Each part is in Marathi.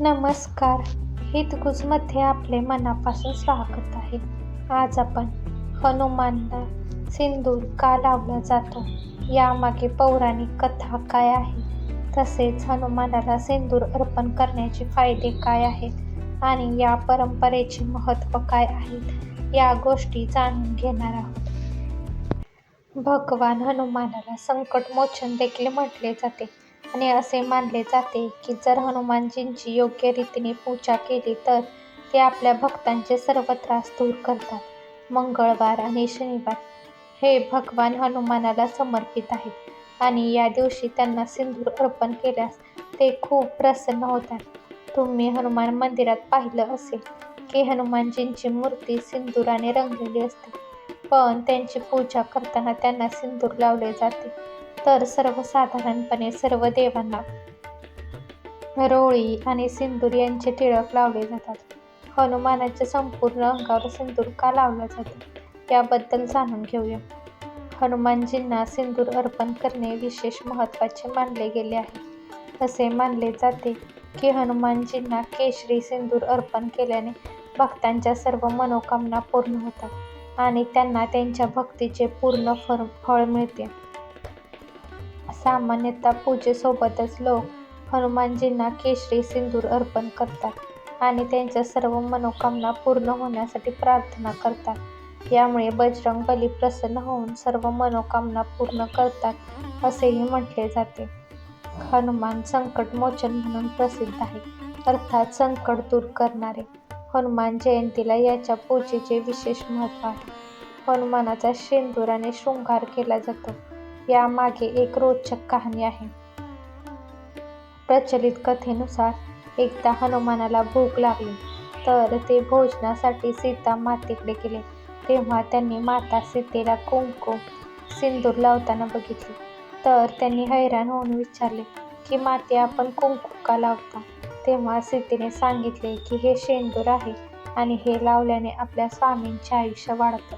नमस्कार. हितगुजमध्ये आपले मनापासून स्वागत आहे. आज आपण हनुमानला सिंदूर का लावला जातो? यामागे पौराणिक कथा काय आहे? तसेच हनुमानाला सिंदूर अर्पण करण्याचे फायदे काय आहेत? आणि या परंपरेचे महत्त्व काय आहेत या गोष्टी जाणून घेणार आहोत. भगवान हनुमानाला संकटमोचन देखील म्हटले जाते. आणि असे मानले जाते की जर हनुमानजींची योग्य रीतीने पूजा केली तर ते आपल्या भक्तांचे सर्व त्रास दूर करतात. मंगळवार आणि शनिवार हे भगवान हनुमानाला समर्पित आहेत आणि या दिवशी त्यांना सिंदूर अर्पण केल्यास ते खूप प्रसन्न होतात. तुम्ही हनुमान मंदिरात पाहिलं असेल की हनुमानजींची मूर्ती सिंदूराने रंगलेली असते. पण त्यांची पूजा करताना त्यांना सिंदूर लावले जाते. तर सर्वसाधारणपणे सर्व देवांना रोळी आणि सिंदूर यांचे टिळक लावले जातात. हनुमानाच्या संपूर्ण अंगावर सिंदूर का लावला जातो? याबद्दल जाणून घेऊया. हनुमानजींना सिंदूर अर्पण करणे विशेष महत्त्वाचे मानले गेले आहे. असे मानले जाते की हनुमानजींना केशरी सिंदूर अर्पण केल्याने भक्तांच्या सर्व मनोकामना पूर्ण होतात आणि त्यांना त्यांच्या भक्तीचे पूर्ण फळ फळ मिळते. सामान्यतः पूजेसोबतच लोक हनुमानजींना केशरी सिंदूर अर्पण करतात आणि त्यांच्या सर्व मनोकामना पूर्ण होण्यासाठी प्रार्थना करतात. यामुळे बजरंग बली प्रसन्न होऊन सर्व मनोकामना पूर्ण करतात असेही म्हटले जाते. हनुमान संकटमोचन म्हणून प्रसिद्ध आहे अर्थात संकट दूर करणारे. हनुमान जयंतीला याच्या पूजेचे विशेष महत्त्व आहे. हनुमानाचा आणि शृंगार केला जातो. यामागे एक रोचक कहाणी आहे. प्रचलित कथेनुसार एकदा हनुमानाला भूक लागली तर ते भोजनासाठी सीता मातेकडे गेले. तेव्हा त्यांनी माता सीतेला कुंकुम सिंदूर लावताना बघितले. तर त्यांनी हैराण होऊन विचारले की माते आपण कुंकू का लावता? तेव्हा सीतेने सांगितले की हे शेंदूर आहे आणि हे लावल्याने आपल्या स्वामींचे आयुष्य वाढतं.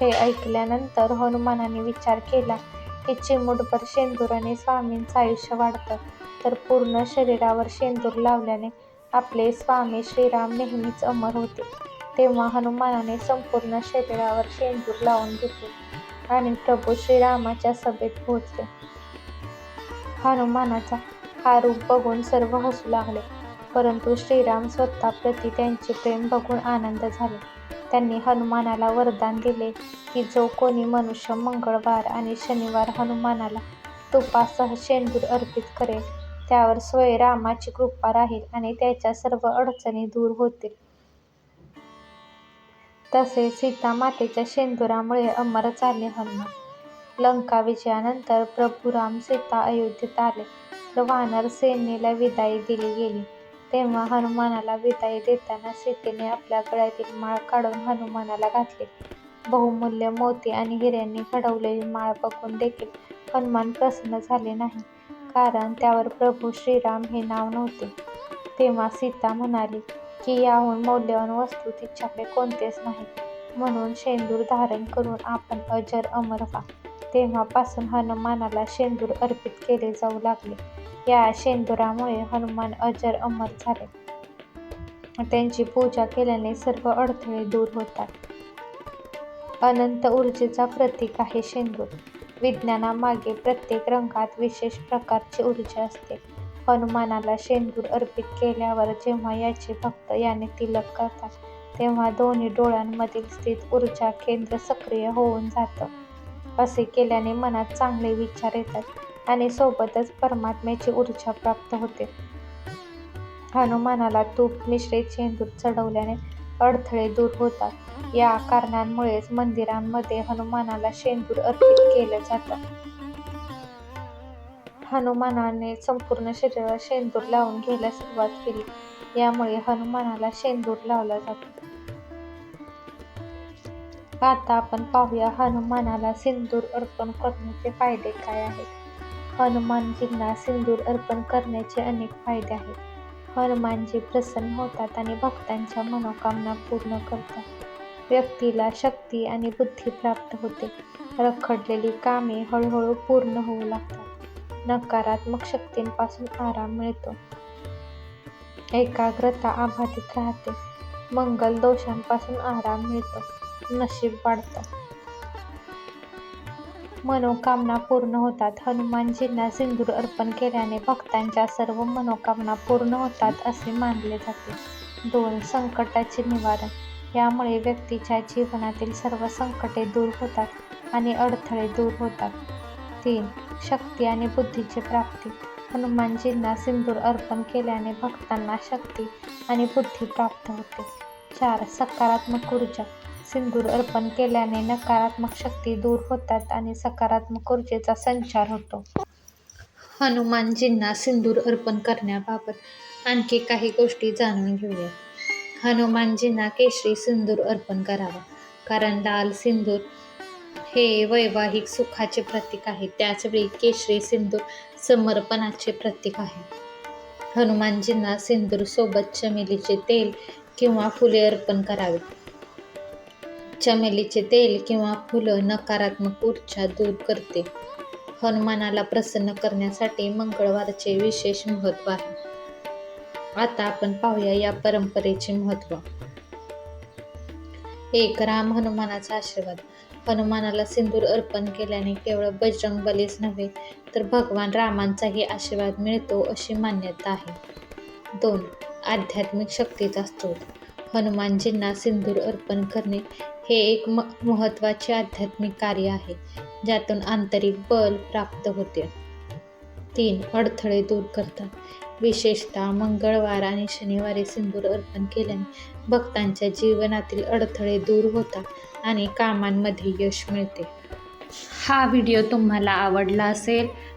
हे ऐकल्यानंतर हनुमानाने विचार केला की चिमूटभर शेंदुराने स्वामींचं आयुष्य वाढतं. तर पूर्ण शरीरावर शेंदूर लावल्याने आपले स्वामी श्रीराम नेहमीच अमर होते. तेव्हा हनुमानाने संपूर्ण शरीरावर शेंदूर लावून घेतले आणि प्रभू श्रीरामाच्या सभेत पोहोचले. हनुमानाचा हा रूप बघून सर्व हसू लागले परंतु श्रीराम स्वतः प्रती त्यांचे प्रेम बघून आनंद झाले. त्यांनी हनुमानाला वरदान दिले की जो कोणी मनुष्य मंगळवार आणि शनिवार हनुमानाला तुपासह शेंदूर अर्पित करेल त्यावर स्वय रामाची कृपा राहील आणि त्याच्या सर्व अडचणी दूर होतील. तसेच सीता मातेच्या शेंदुरामुळे अमर झाले हनुमान. लंका विजयानंतर प्रभू राम सीता अयोध्येत आले तर वानर सेनेला विदाई दिली गेली. तेव्हा हनुमानाला विदाई देताना सीतेने आपल्या गळ्यातील माळ काढून हनुमानाला घातली. बहुमूल्य मोती आणि हिऱ्यांनी घडवलेली माळ बघून देखील हनुमान प्रसन्न झाले नाही कारण त्यावर प्रभू श्रीराम हे नाव नव्हते. तेव्हा सीता म्हणाली की याहून मौल्यवान वस्तू तिच्याकडे कोणतेच नाही. म्हणून शेंदूर धारण करून आपण अजर अमर व्हा. तेव्हापासून हनुमानाला शेंदूर अर्पित केले जाऊ लागले. या शेंदुरामुळे हनुमान अजर अमर झाले. त्यांची पूजा केल्याने सर्व अडथळे दूर होतात. अनंत ऊर्जेचा प्रतीक आहे शेंदूर. विज्ञानामागे प्रत्येक रंगात विशेष प्रकारची ऊर्जा असते. हनुमानाला शेंदूर अर्पित केल्यावर जेव्हा याचे भक्त याने तिलक करतात तेव्हा दोन्ही डोळ्यांमधील स्थित ऊर्जा केंद्र सक्रिय होऊन जातं. असे केल्याने मनात चांगले विचार येतात. आणि सोबतच परमात्म्याची ऊर्जा प्राप्त होते. हनुमानाला तूप मिश्रित शेंदूर चढवल्याने अडथळे दूर होतात. या कारणांमुळेच मंदिरांमध्ये हनुमानाला शेंदूर अर्पित केलं जातं. हनुमानाने संपूर्ण शरीराला शेंदूर लावून घ्यायला सुरुवात केली. यामुळे हनुमानाला शेंदूर लावला जातो. आता आपण पाहूया हनुमानाला सिंदूर अर्पण करण्याचे फायदे काय आहेत. हनुमानजींना सिंदूर अर्पण करण्याचे अनेक फायदे आहेत. हनुमानजी प्रसन्न होतात आणि भक्तांच्या मनोकामना पूर्ण करतात. व्यक्तीला शक्ती आणि बुद्धी प्राप्त होते. रखडलेली कामे हळूहळू पूर्ण होऊ लागतात. नकारात्मक शक्तींपासून आराम मिळतो. एकाग्रता अबाधित राहते. मंगल दोषांपासून आराम मिळतो. नशीब वाढतं. मनोकामना पूर्ण होतात. हनुमानजींना सिंदूर अर्पण केल्याने भक्तांच्या सर्व मनोकामना पूर्ण होतात असे मानले जाते. दोन संकटाचे निवारण. यामुळे व्यक्तीच्या जीवनातील सर्व संकटे दूर होतात आणि अडथळे दूर होतात. तीन शक्ती आणि बुद्धीची प्राप्ती. हनुमानजींना सिंदूर अर्पण केल्याने भक्तांना शक्ती आणि बुद्धी प्राप्त होते. चार सकारात्मक ऊर्जा. सिंदूर अर्पण केल्याने नकारात्मक शक्ती दूर होतात आणि सकारात्मक ऊर्जेचा संचार होतो. हनुमानजींना सिंदूर अर्पण करण्याबाबत आणखी काही गोष्टी जाणून घेऊया. हनुमानजींना केशरी सिंदूर अर्पण करावा कारण लाल सिंदूर हे वैवाहिक सुखाचे प्रतीक आहे. त्याचवेळी केशरी सिंदूर समर्पणाचे प्रतीक आहे. हनुमानजींना सिंदूर सोबत चमेलीचे तेल किंवा फुले अर्पण करावे. चमेलीचे तेल किंवा फुलं नकारात्मक ऊर्जा दूर करते. हनुमानाला प्रसन्न करण्यासाठी मंगळवारचे विशेष महत्त्व आहे. आता आपण पाहूया या परंपरेचे महत्त्व. एक राम हनुमानाचा आशीर्वाद. हनुमानाला सिंदूर अर्पण केल्याने केवळ बजरंग बलीच नव्हे तर भगवान रामांचाही आशीर्वाद मिळतो अशी मान्यता आहे. दोन आध्यात्मिक शक्तीचा स्रोत. हनुमानजींना सिंदूर अर्पण करणे हे एक म महत्त्वाचे आध्यात्मिक कार्य आहे ज्यातून आंतरिक बल प्राप्त होते. तीन अडथळे दूर करतात. विशेषतः मंगळवार आणि शनिवारी सिंदूर अर्पण केल्याने भक्तांच्या जीवनातील अडथळे दूर होतात आणि कामांमध्ये यश मिळते. हा व्हिडिओ तुम्हाला आवडला असेल